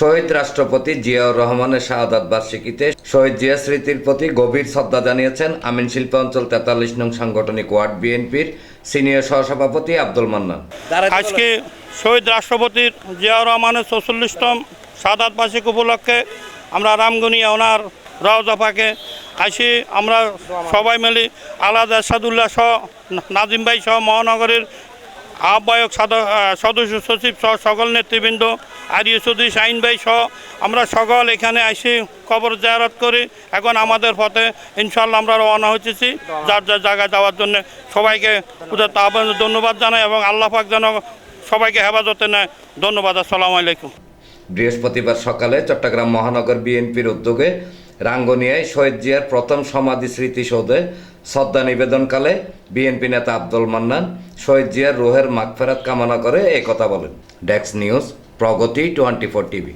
শহীদ রাষ্ট্রপতি জিয়াউর রহমানের শাহাদাত বার্ষিকীতে শহীদ জিয়া স্মৃতির প্রতি গভীর শ্রদ্ধা জানিয়েছেন আমিন শিল্প অঞ্চল তেতাল্লিশ নং সাংগঠনিক ওয়ার্ড বিএনপির সিনিয়র সহসভাপতি আব্দুল মান্নান। আজকে শহীদ রাষ্ট্রপতির জিয়াউর রহমানের চৌচল্লিশতম সাদাত বার্ষিক উপলক্ষে আমরা রামগুনিয়া ওনার রওজাফাকে আসি। আমরা সবাই মিলে আলাদা সাদুল্লাহ সহ নাজিম ভাই সহ মহানগরের আহ্বায়ক সাদ- সদস্য সচিব সহ সকল নেতৃবৃন্দ আরিয় চৌধুরী শাহিন ভাই সহ আমরা সকল এখানে আসি কবর জায়ারত করি। এখন আমাদের পথে ইনশাল্লাহ আমরা রওনা হচ্ছি যার যার জায়গায় যাওয়ার জন্য সবাইকে ধন্যবাদ জানাই এবং আল্লাহ পাক যেন সবাইকে হেফাজতে নেয়। ধন্যবাদ, আসসালামু আলাইকুম। বৃহস্পতিবার সকালে চট্টগ্রাম মহানগর বিএনপির উদ্যোগে রাঙ্গনিয়ায় শহীদ জিয়ার প্রথম সমাধি স্মৃতিসৌধে শ্রদ্ধা নিবেদনকালে বিএনপি নেতা আব্দুল মান্নান শহীদ জিয়ার রোহের মাগফেরাত কামনা করে এ কথা বলেন। ডেক্স news, Pragati, twenty four TV.